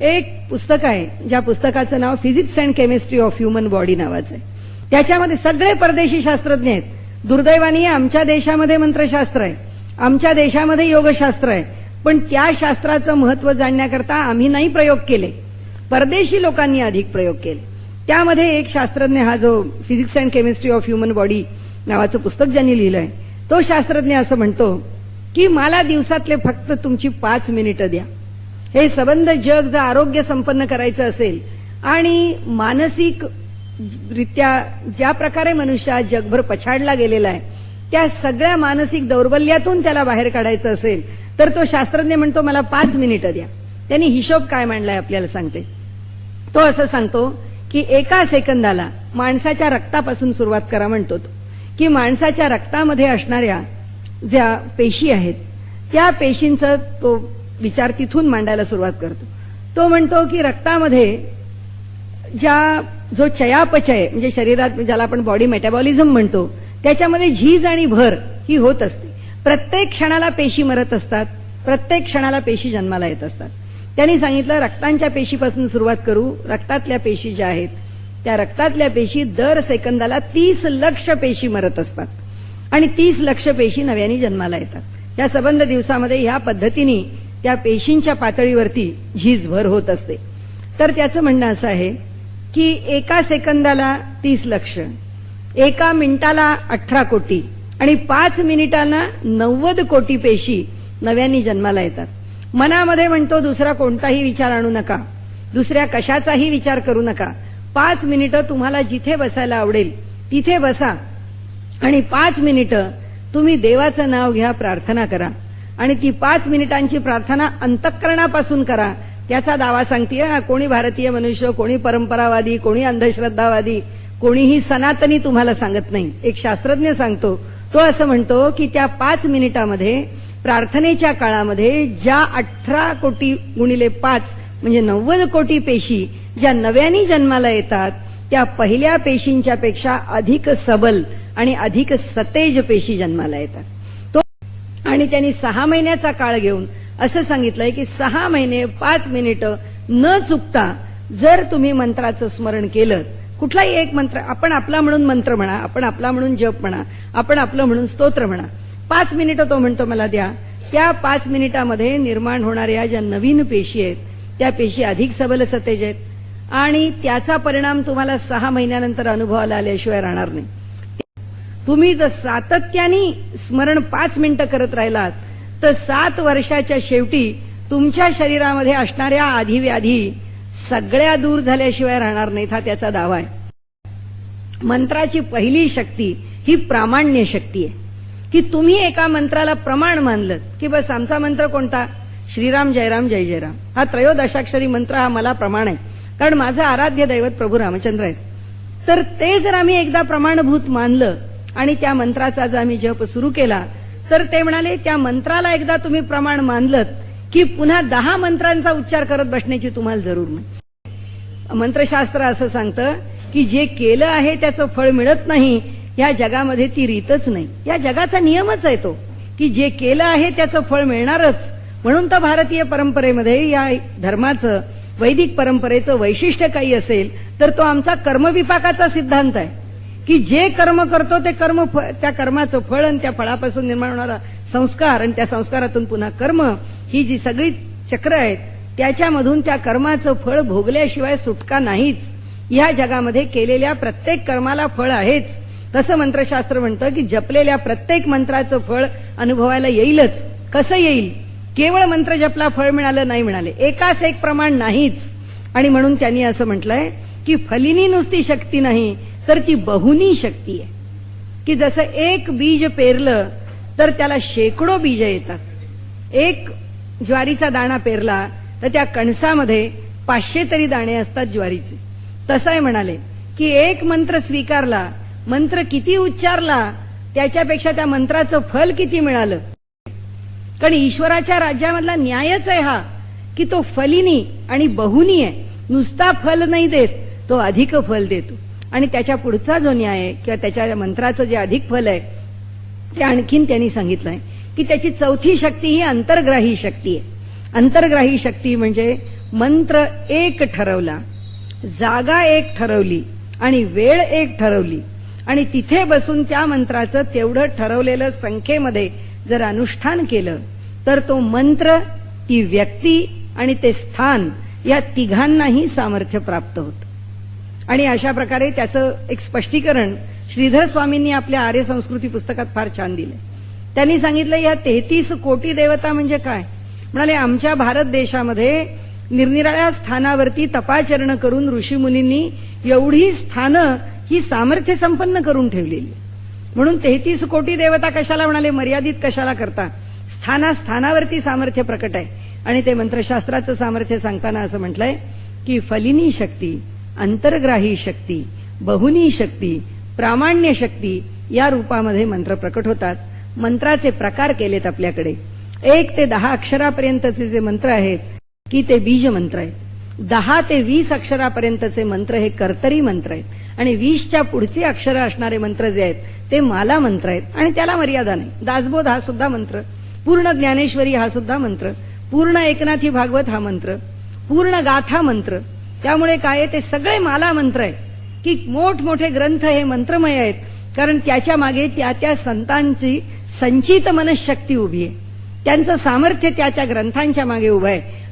एक पुस्तक आहे ज्या पुस्तकाचं नाव physics and chemistry of human body नावाचं आहे. त्याच्यामध्ये सगळे परदेशी शास्त्रज्ञ आहेत. दुर्दैवानी आमच्या देशामध्ये मंत्रशास्त्र आहे. आमच्या देशामध्ये योगशास्त्र आहे. पण त्या शास्त्राचं महत्त्व जाणण्याकरता आम्ही नाही प्रयोग केले. परदेशी लोकांनी अधिक प्रयोग केले. त्यामध्ये एक शास्त्रज्ञ हा जो physics and chemistry of human body नावाचं पुस्तक ज्यांनी लिहिलंय तो शास्त्रज्ञ असं म्हणतो की मला दिवसातले फक्त तुमची पाच मिनिटं द्या. हे सबंध जग जर आरोग्य संपन्न करायचं असेल आणि मानसिक रित्या ज्या प्रकारे मनुष्य जगभर पछाडला गेलेला आहे त्या सगळ्या मानसिक दौर्बल्यातून त्याला बाहेर काढायचं असेल तर तो शास्त्रज्ञ म्हणतो मला पाच मिनिटं द्या. त्यांनी हिशोब काय मांडलाय आपल्याला सांगते. तो असं सांगतो की एका सेकंदाला माणसाच्या रक्तापासून सुरुवात करा म्हणतो की माणसाच्या रक्तामध्ये असणाऱ्या ज्या पेशी आहेत त्या पेशींचं तो विचार तिथून मांडायला सुरुवात करतो. तो म्हणतो की रक्तामध्ये ज्या जो चयापचय म्हणजे शरीरात ज्याला आपण बॉडी मेटाबॉलिझम म्हणतो त्याच्यामध्ये झीज आणि भर ही होत असते. प्रत्येक क्षणाला पेशी मरत असतात प्रत्येक क्षणाला पेशी जन्माला येत असतात. त्यांनी सांगितलं रक्तांच्या पेशीपासून सुरुवात करू रक्तातल्या पेशी ज्या आहेत त्या रक्तातल्या पेशी दर सेकंदाला तीस लक्ष पेशी मरत असतात. आणि तीस लक्ष पेशी नव्याने जन्माला येतात. त्या सबंध दिवसामध्ये ह्या पद्धतीने त्या पेशींच्या पातळीवरती झीज भर होत असते. तर त्याचं म्हणणं असं आहे की एका सेकंदाला तीस लक्ष एका मिनिटाला अठरा कोटी आणि पाच मिनिटांना नव्वद कोटी पेशी नव्यानी जन्माला येतात. मनामध्ये म्हणतो दुसरा कोणताही विचार आणू नका. दुसऱ्या कशाचाही विचार करू नका. पाच मिनिटं तुम्हाला जिथे बसायला आवडेल तिथे बसा. आणि पाच मिनिटं तुम्ही देवाचं नाव घ्या प्रार्थना करा. आणि ती पाच मिनिटांची प्रार्थना अंतःकरणापासून करा. त्याचा दावा सांगते कोणी भारतीय मनुष्य कोणी परंपरावादी कोणी अंधश्रद्धावादी कोणीही सनातनी तुम्हाला सांगत नाही. एक शास्त्रज्ञ सांगतो तो असं म्हणतो की त्या पाच मिनिटामध्ये प्रार्थनेच्या काळामध्ये ज्या अठरा कोटी गुणिले पाच म्हणजे नव्वद कोटी पेशी ज्या नव्याने जन्माला येतात त्या पहिल्या पेशींच्या पेक्षा अधिक सबल आणि अधिक सतेज पेशी जन्माला येतात. आणि त्यांनी सहा महिन्याचा काळ घेऊन असं सांगितलंय की सहा महिने पाच मिनिटं न चुकता जर तुम्ही मंत्राचं स्मरण केलं कुठलाही एक मंत्र आपण आपला म्हणून मंत्र म्हणा आपण आपला म्हणून जप म्हणा आपण आपलं म्हणून स्तोत्र म्हणा पाच मिनिटं तो म्हणतो मला द्या. त्या पाच मिनिटामध्ये निर्माण होणाऱ्या ज्या नवीन पेशी आहेत त्या पेशी अधिक सबल सतेज आहेत आणि त्याचा परिणाम तुम्हाला सहा महिन्यानंतर अनुभवाला आल्याशिवाय राहणार नाही. तुम्ही जर सातत्याने स्मरण पाच मिनिटं करत राहिलात तर सात वर्षाच्या शेवटी तुमच्या शरीरामध्ये असणाऱ्या आधीव्याधी सगळ्या दूर झाल्याशिवाय राहणार नाहीत हा त्याचा दावा आहे. मंत्राची पहिली शक्ती ही प्रामाण्य शक्ती आहे. की तुम्ही एका मंत्राला प्रमाण मानलं की बस आमचा मंत्र कोणता? श्रीराम जयराम जय जयराम. हा त्रयोदशाक्षरी मंत्र हा मला प्रमाण आहे. कारण माझं आराध्य दैवत प्रभू रामचंद्र आहेत. तर ते जर आम्ही एकदा प्रमाणभूत मानलं आणि त्या मंत्राचा जर आम्ही जप सुरू केला. तर ते म्हणाले त्या मंत्राला एकदा तुम्ही प्रमाण मानलं की पुन्हा दहा मंत्रांचा उच्चार करत बसण्याची तुम्हाला जरूर नाही. मंत्रशास्त्र असं सांगतं की जे केलं आहे त्याचं फळ मिळत नाही या जगामध्ये ती रीतच नाही. या जगाचा नियमच आहे तो की जे केलं आहे त्याचं फळ मिळणारच. म्हणून तर भारतीय परंपरेमध्ये या धर्माचं वैदिक परंपरेचं वैशिष्ट्य काही असेल तर तो आमचा कर्मविपाकाचा सिद्धांत आहे. की जे कर्म करतो ते कर्म त्या कर्माचं फळ आणि त्या फळापासून निर्माण होणारा संस्कार आणि त्या संस्कारातून पुन्हा कर्म ही जी सगळी चक्र आहेत त्याच्यामधून त्या कर्माचं फळ भोगल्याशिवाय सुटका नाहीच. या जगामध्ये केलेल्या प्रत्येक कर्माला फळ आहेच. तसं मंत्रशास्त्र म्हणतं की जपलेल्या प्रत्येक मंत्राचं फळ अनुभवायला येईलच. कसं येईल? केवळ मंत्र जपला फळ मिळालं नाही मिळाले. एकाच एक प्रमाण नाहीच. आणि म्हणून त्यांनी असं म्हटलंय की फलिनी नुसती शक्ती नाही तर ती बहुनी शक्ती आहे. की जसं एक बीज पेरलं तर त्याला शेकडो बीज येतात. एक ज्वारीचा दाणा पेरला तर त्या कणसामध्ये पाचशे तरी दाणे असतात ज्वारीचे. तसं आहे म्हणाले की एक मंत्र स्वीकारला मंत्र किती उच्चारला त्याच्यापेक्षा त्या मंत्राचं फल किती मिळालं? कारण ईश्वराच्या राज्यामधला न्यायच आहे हा की तो फलिनी आणि बहुनी आहे. नुसता फल नाही देत तो अधिक फल देतो. आणि त्याच्या पुढचा जो न्याय आहे किंवा त्याच्या मंत्राचं जे अधिक फल आहे ते आणखीन त्यांनी सांगितलंय. की त्याची चौथी शक्ती ही अंतर्ग्राही शक्ती आहे. अंतर्ग्राही शक्ती म्हणजे मंत्र एक ठरवला जागा एक ठरवली आणि वेळ एक ठरवली. आणि तिथे बसून त्या मंत्राचं तेवढं ठरवलेलं संख्येमध्ये जर अनुष्ठान केलं तर तो मंत्र ती व्यक्ती आणि ते स्थान या तिघांनाही सामर्थ्य प्राप्त होतं. आणि अशा प्रकारे त्याचं एक स्पष्टीकरण श्रीधर स्वामींनी आपल्या आर्य संस्कृती पुस्तकात फार छान दिलं त्यांनी सांगितलं या तेहतीस कोटी देवता म्हणजे काय? म्हणाले आमच्या भारत देशामध्ये निरनिराळ्या स्थानावरती तपाचरण करून ऋषीमुनींनी एवढी स्थानं ही सामर्थ्य संपन्न करून ठेवलेली म्हणून तेहतीस कोटी देवता कशाला म्हणाले? मर्यादित कशाला करता? स्थाना स्थानावरती सामर्थ्य प्रकट आहे. आणि ते मंत्रशास्त्राचं सामर्थ्य सांगताना असं म्हटलंय की फलिनी शक्ती अंतर्ग्राही शक्ती बहुनी शक्ती प्रामाण्य शक्ती या रूपामध्ये मंत्र प्रकट होतात. मंत्राचे प्रकार केलेत आपल्याकडे. एक ते दहा अक्षरापर्यंतचे जे मंत्र आहेत की ते बीज मंत्र आहेत. दहा ते वीस अक्षरापर्यंतचे मंत्र हे कर्तरी मंत्र आहेत. आणि वीसच्या पुढचे अक्षर असणारे मंत्र जे आहेत ते माला मंत्र आहेत. आणि त्याला मर्यादा नाही. दासबोध हा सुद्धा मंत्र. पूर्ण ज्ञानेश्वरी हा सुद्धा मंत्र. पूर्ण एकनाथी भागवत हा मंत्र. पूर्ण गाथा मंत्र. त्यामुळे काय आहे, ते सगळे माला मंत्र आहेत. की मोठमोठे ग्रंथ हे मंत्रमय आहेत. कारण त्याच्यामागे त्या त्या संतांची संचित मनशक्ती उभी आहे. त्यांचं सामर्थ्य त्या त्या ग्रंथांच्या मागे उभं आहे.